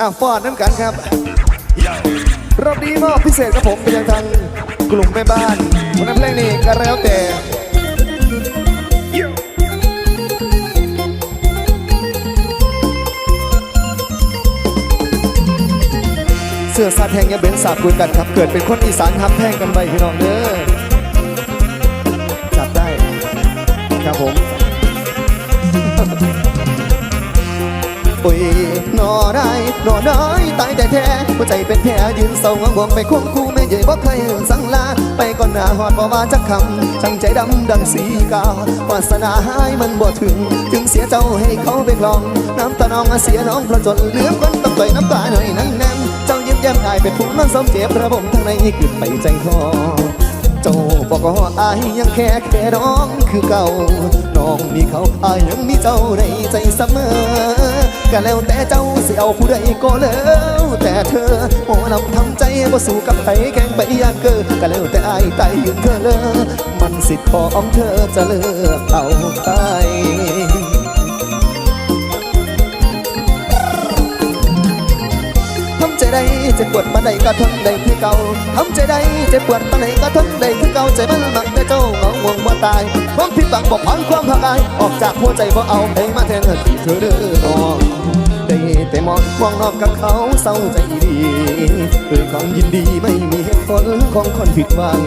อะฟอดน้ำกันครับรอบนี้มอบพิเศษครับผมไปยังทางกลุ่มแม่บ้านคนนั้นเพลงนี้ก็แล้วแต่เสื้อซาดแทงยังเป็นสาบคุยกันครับ เกิดเป็นคนอีสานทำแท่งกันไปพี่น้องเด้อจับได้ครับผม อ้ยนอได้นอน้อยตายแต่แท้หัวใจเป็นแผลยืนเศร้างังวงไปควงคู่แม่ใหญ่บอกเคยสั่งลา ไปก่อนหน้าหอดบ่ว่าจักคำช่างใจดำดังสีกาวาสนาหายมันบ่ถึง ถึงเสียเจ้าให้เขาไปลอง น้ำตาน้องเสียน้องเพราะจนเหลือคนต้องต่อยน้ำตาหน่อยนั่งแนมเจ้ายิ้มแย้มอายเป็นผู้มันสมเจ็บระบมทั้งในขึ้นไปใจคอ เจ้าบอกว่าอายยังแค่แค่น้องคือเก่า น้องมีเขาอายยังมีเจ้าในใจเสมอ ก็แล้วแต่เจ้าสิเอาผู้ใดก็แล้ว แต่เธอโอ้ลำทำใจบ่สู้กับไผแข่งไปยากเกินก็แล้วแต่อายตายยืนเธอเลยมันสิทธิ์ของเธอจะเลือกเอาไป เจ็บปวดปานใดก็ทนได้คือเก่าทำใจได้เจ็บปวดปานใดก็ทนได้คือเก่าใจมันมักแต่เจ้าเหงาห่วงว่าตาย ความผิดบังบอกพันความหักอาย ออกจากหัวใจบ่เอาเพลงมาแทนที่เธอเด้อน้องได้แต่มองมองนอกกับเขาเศร้าใจดีด้วยความยินดีไม่มีเหตุผลของคนผิดหวัง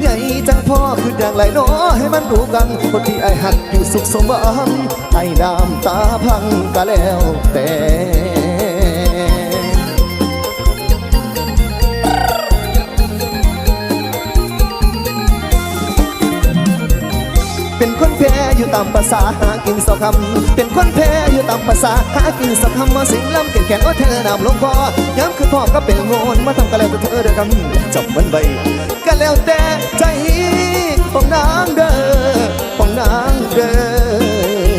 ใหญ่จังพ่อคืออย่างไรเนาะให้มันรู้กันคนที่ไอหักอยู่สุขสมหวังไอ้น้ำตาพังก็แล้วแต่ อยู่ตามภาษาหากินสองคำเป็นคนแพ้อยู่ตามภาษาหากินสองคำมาสิงลำเก่งแขนว่าเธอนำลงคอย้ำคือพ่อก็เป็นโงนมาทำกันแล้วแต่เธอเด้อคำจบมันใบก็แล้วแต่ใจของนางเด้อของนางเด้อ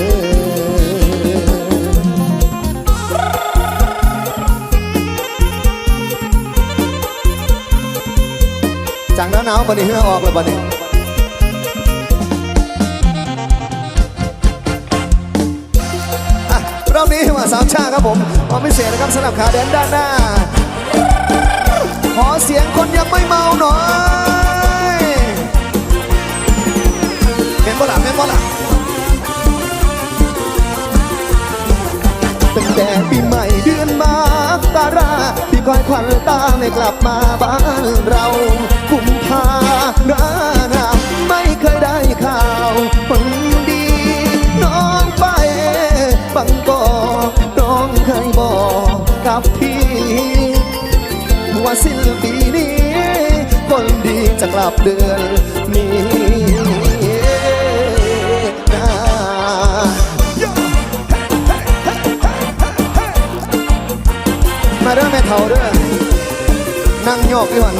จากหน้าหนาวบันนี้เฮือออกเลยบันนี้ มาสามชาครับผมความพิเศษนะครับสำหรับขาแดนด้านหน้า ขอเสียงคนยังไม่เมาหน่อยเป็นบ่ล่ะเป็นบ่ล่ะตั้งแต่ปีใหม่เดือนมาตาราที่คอยควันตาไม่กลับมาบ้านเรากุมภาหน้าหนาวไม่เคยได้ข่าวคน สิ้นปีนี้ คนดีจะกลับเดือนนี้มาเด้อแม่เฒ่าเด้อนั่งโยกอยู่หัน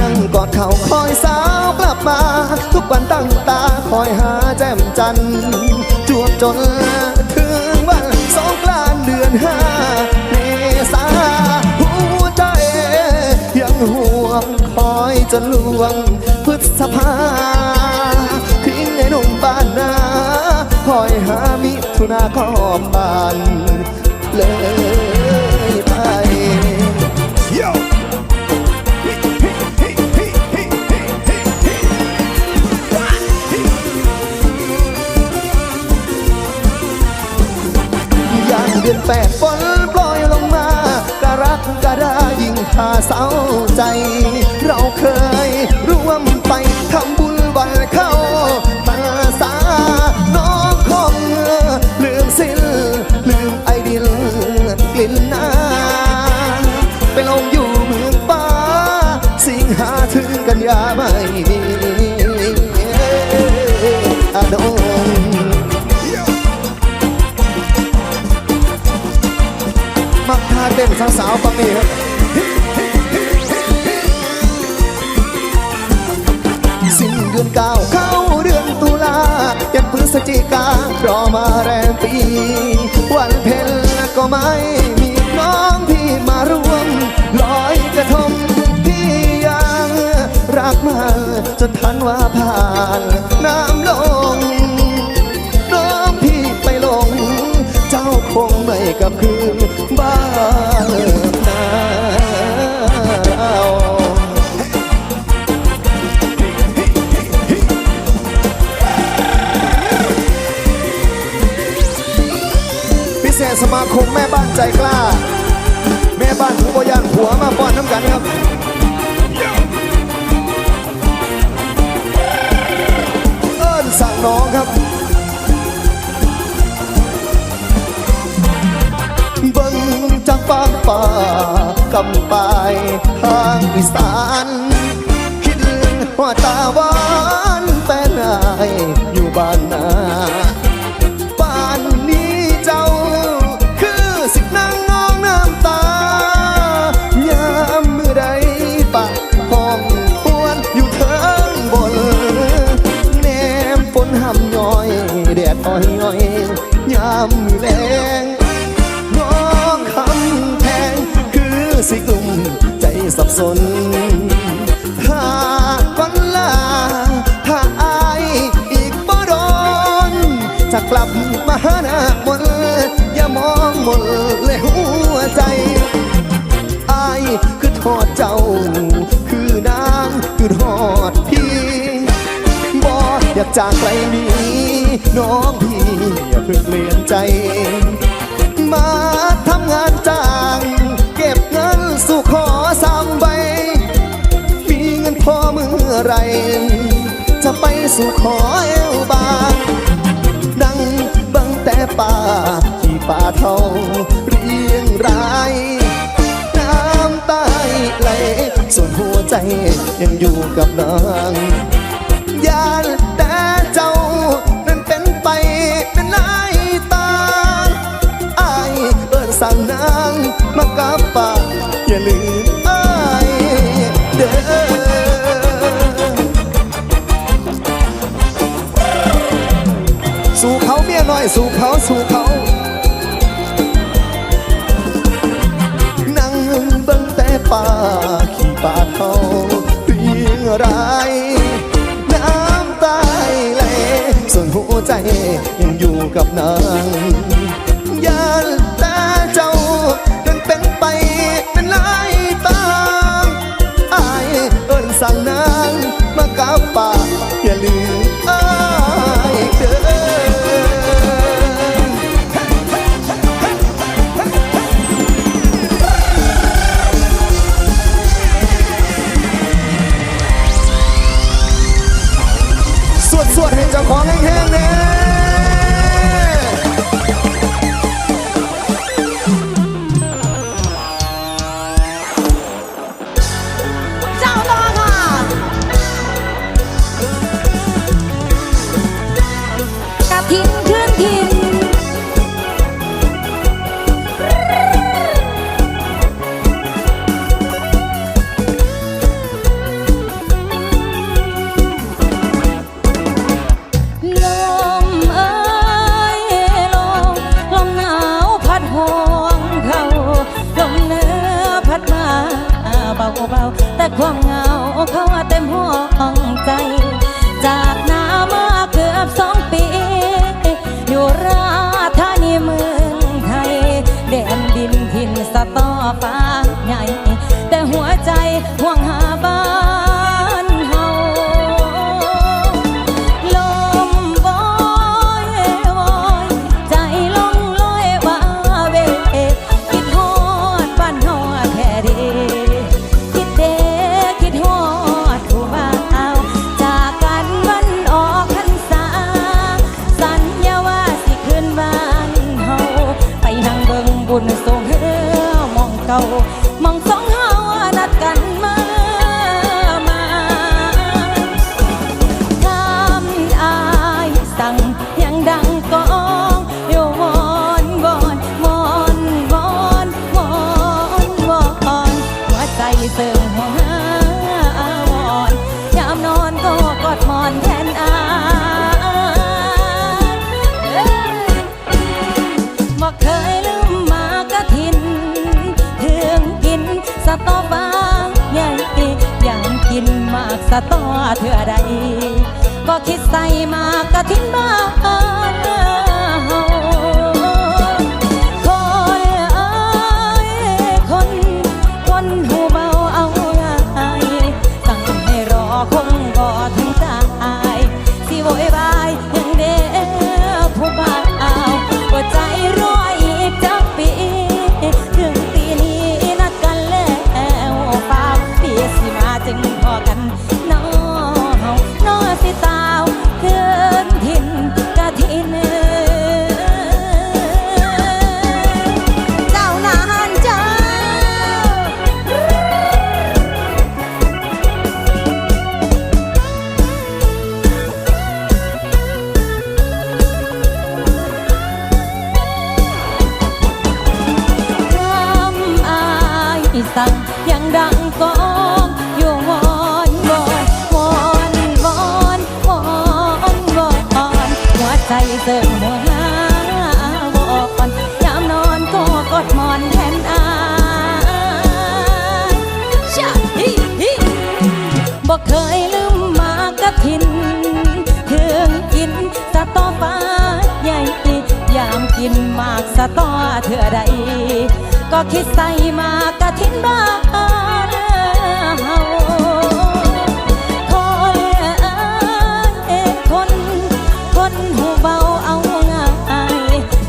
นั่งกอดเขาคอยสาวกลับมา ทุกวันตั้งตาคอยหาแจ่มจันทร์จวบจน เดือนห้าเมษาหัวใจ ยังห่วงคอยจนลวงพฤษภาทิ้งไอ้หนุ่มบ้านนาคอยหามิถุนาก็บานเลย แฝดฝนปล่อยลงมากะรักกะดายิ่งพาเศร้าใจ กท่าเต้นสาวฟังนี่ครับสิ้นเดือนเก้าเข้าเดือนตุลายันพฤศจิการอมาแรมปี วันเพ็ญก็ไม่มีน้องพี่มาร่วมลอยกระทงพี่ยังรักมันจนทันว่าผ่านน้ำลง กับคืนบ้านนาเราพิเศษสมาคมแม่บ้านใจกล้า แม่บ้านผู้บยานผัวมาป้อนน้ำกันครับเอิ้นสั่งน้องครับ จากฟากป่ากำปายทางอีสานคิดว่าตาหวานแฟนนายอยู่บ้านนาบ้านนี้เจ้า คือสิบนางงองน้ำตายามมือใดปากห้อง สับสนถ้าวันลา ถ้าอายอีกบ่โดนจะกลับมาหาหน้ามนอย่ามองมนเลยหัวใจ อายคือทอดเจ้า คือนางคือทอดพี่บออยากจากไกลนี้ น้องพี่อย่าเพิ่งเปลี่ยนใจ มาทำงานจ้า ไร จะไปสู่ขอเอวบางนั่งบังแต่ป่าที่ป่าเท่าเรียงรายน้ำตาไหลส่วนหัวใจยังอยู่กับนางยานแต่เจ้านั้นเป็นไปเป็นนายตาอายเอิ้นสั่งนางมากับป่ อยสู่เขาสู่เขานั่งเบิ่งแต่ป่าขี่ป่าเขาเพียงไรน้ำตาไหลส่วนหัวใจยังอยู่กับนางยันตา ฟ้า สะต่อเถื่อใดก็คิดใส่มากระทินบ้าำกินมากสะต้อเถื่อใด ก็คิดใส่มากกะทิ้นบ้านเฮาขอเลือกคน คนหูเบาเอาง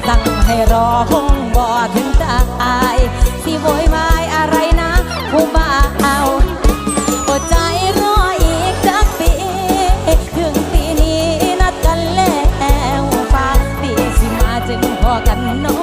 ตักให้รอคงบ่ถึงตาย สิโวยวาย กันน้อ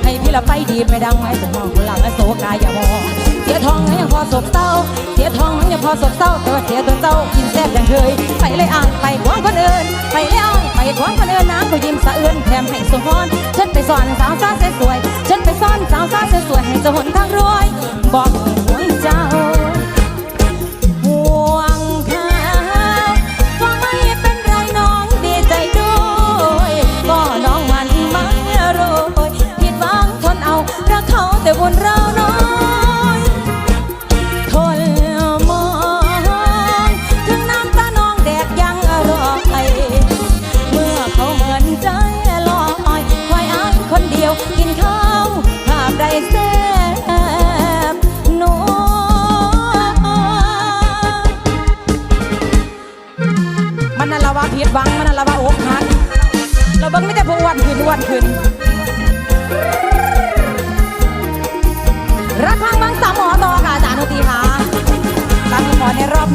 ที่ละไฟดีไม่ดังไม้สมองกุหลังไอ้โสกายอย่ามองเสียทองยังพอสบเศร้า เสียทองยังพอสบเศร้าแต่ว่าเสียตัวเจ้ากินแซ่บอย่างเคย ไปเลยอ่างไปขวางคนอื่นไปเลยอ่างไปขวางคนอื่นน้ำก็ยิ้มสะเอือนแถมให้สมพรฉันไปสอนสาวซาเสสวยฉันไปสอนสาวซาเสสวยให้เจะหนทางรวยบอก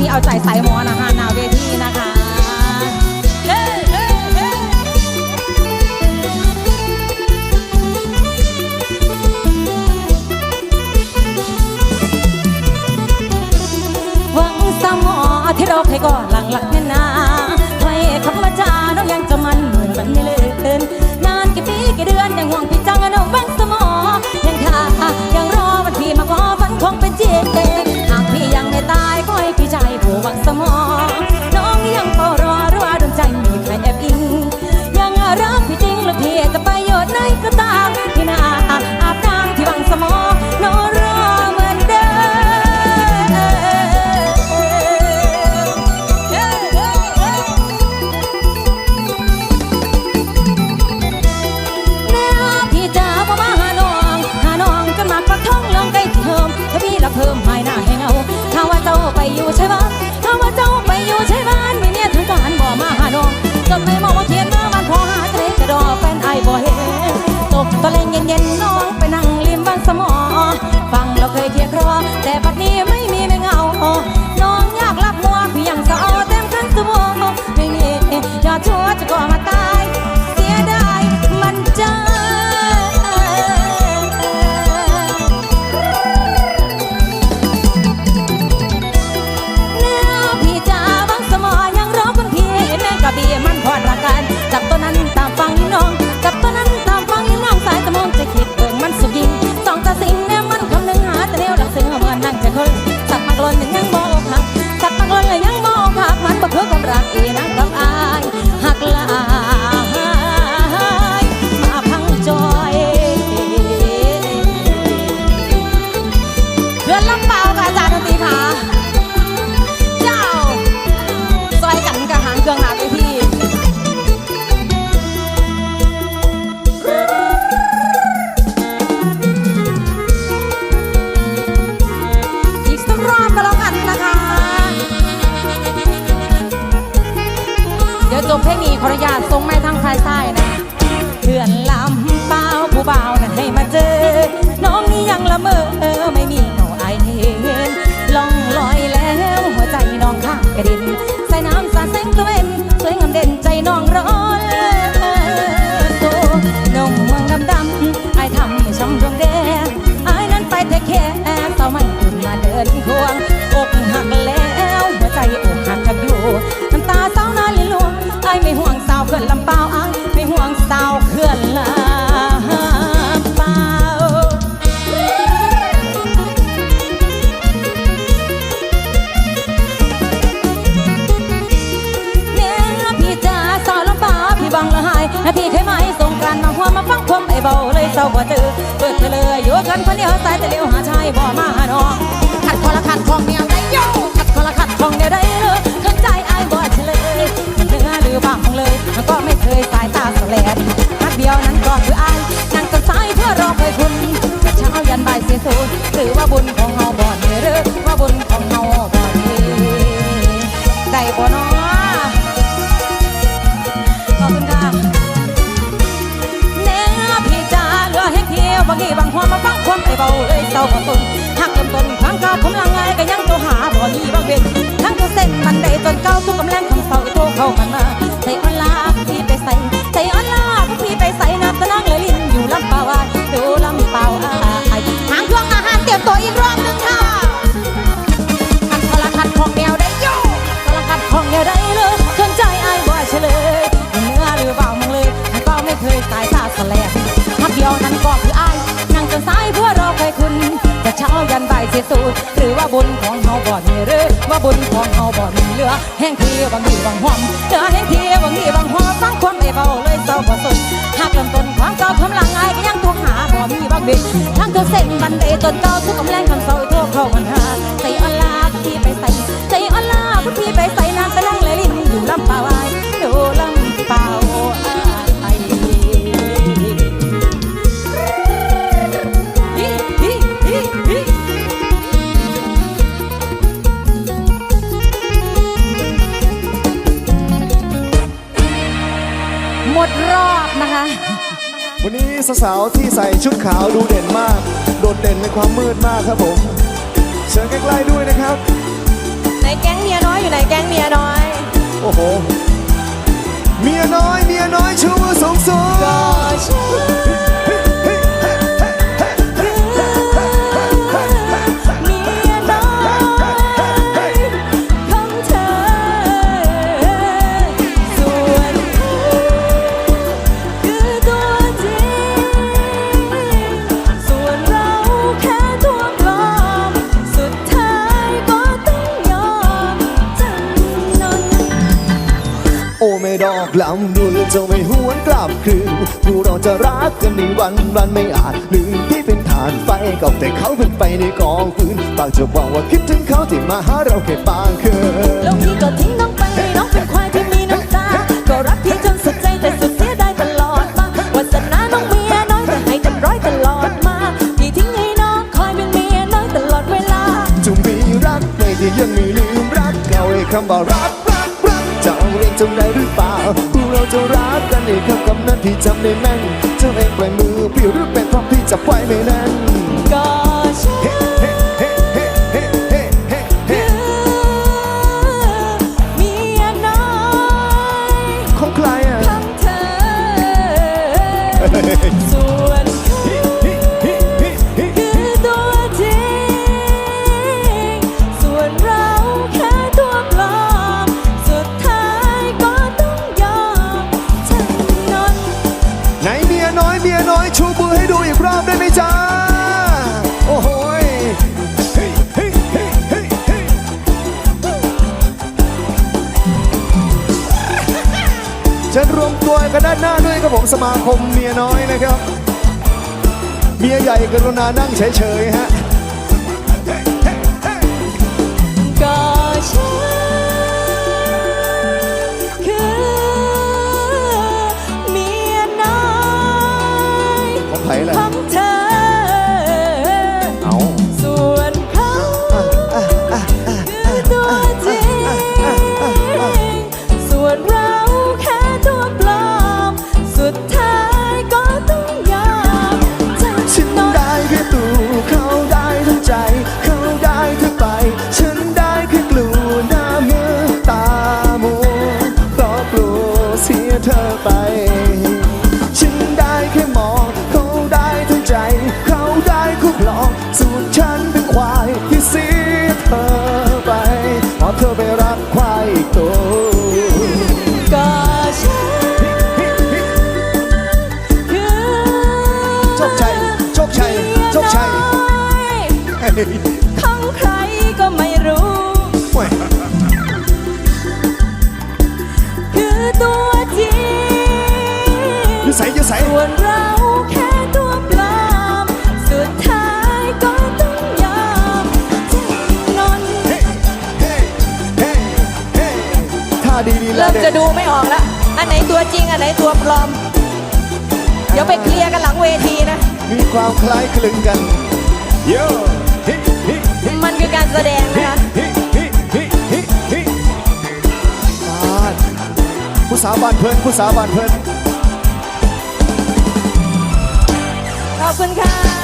นี้เอาใจสายมอนะคะนาเวทีนะคะวังสมอที่เราเคยก่อหลังหลังแน่นา บักสมอ กับตนหักเริ่มต้นครั้งเก่าผมลังไงก็ยังตัวหาบ่มีบางเว้นทั้งตัวเส้นมันได้จนเก่าทุกกำลังคำเศร้าโทรเข้ามันมาใส่ออนลน์พี่ไปใส่ใส่ออนลน์พี่ไปใส่น้ำตะนังเลยลิ้นอยู่ลำเปล่าอะดูลำเปล่าอะไอ้หางช่วงอาหารเตรียมตัวอีกรอบหนึ่งค่ะขัดคนละขัดของเดียวได้โยคนละขัดของเดียวได้เลยสนใจไอ้ายว่เฉลยเนื้อหรือเปล่ามึงเลยมันก็ไม่เคยสายตาสแลกทับเดียวนั้น ช้ายันบ่ายเสียสูดหรือว่าบุญของเฮาบ่มีหรือว่าบุญของเฮาบ่มีเหลือ แห้งทีบางทีบางหอมเหลือแห้งทีบางทีบางหอมฟังความไอ้เบาเลยเศร้าบ่สนหากลำต้นความเก่าทำลังไอ้ก็ยังทวงหาบ่มีบางบิดทั้งตัวเส้นบันไดจนเก่าทุกกำแรงคำเศร้าโทรเข้ามันหา สาวๆที่ใส่ชุดขาวดูเด่นมาก โดดเด่นในความมืดมากครับผมเชิญใกล้ๆด้วยนะครับในแก๊งเมียน้อยอยู่ในแก๊งเมียน้อย โอ้โห เมียน้อยเมียน้อยชูมือสูงสูง ไม่ดอกลำดุจะไม่หวนกลับคืนดูเราจะรักกันในวันวันไม่อาจลืมที่เป็นฐานไฟกับแต่เขาเป็นไปในกองฟืนปากจะบอกว่าคิดถึงเขาที่มาหาเราแค่บางคืน กันด้านหน้าด้วยครับผมสมาคมเมียน้อยนะครับ เมียใหญ่กรุณานั่งเฉยๆฮะ ใส่อยู่ใส่ส่วนเราแค่ตัวปลอมสุดท้ายก็ต้องยอมจำนนเฮ้เฮ้เฮ้เฮ้ท่าดีๆแล้เริ่วมเด็จะดูไม่ออกแล้วอันไหนตัวจริง อันไหนตัวปลอม เดี๋ยวไปเคลียร์กันหลังเวทีนะ มีความคล้ายคลึงกันโย่เฮ้เฮ้เฮ้มันคือการแสดงนะคะเฮ้เฮ้เฮ้เฮ้เฮ้บ้านผู้สาวบ้านเพิ่นผู้สาวบ้านเพิ่น อบคุณค่ะ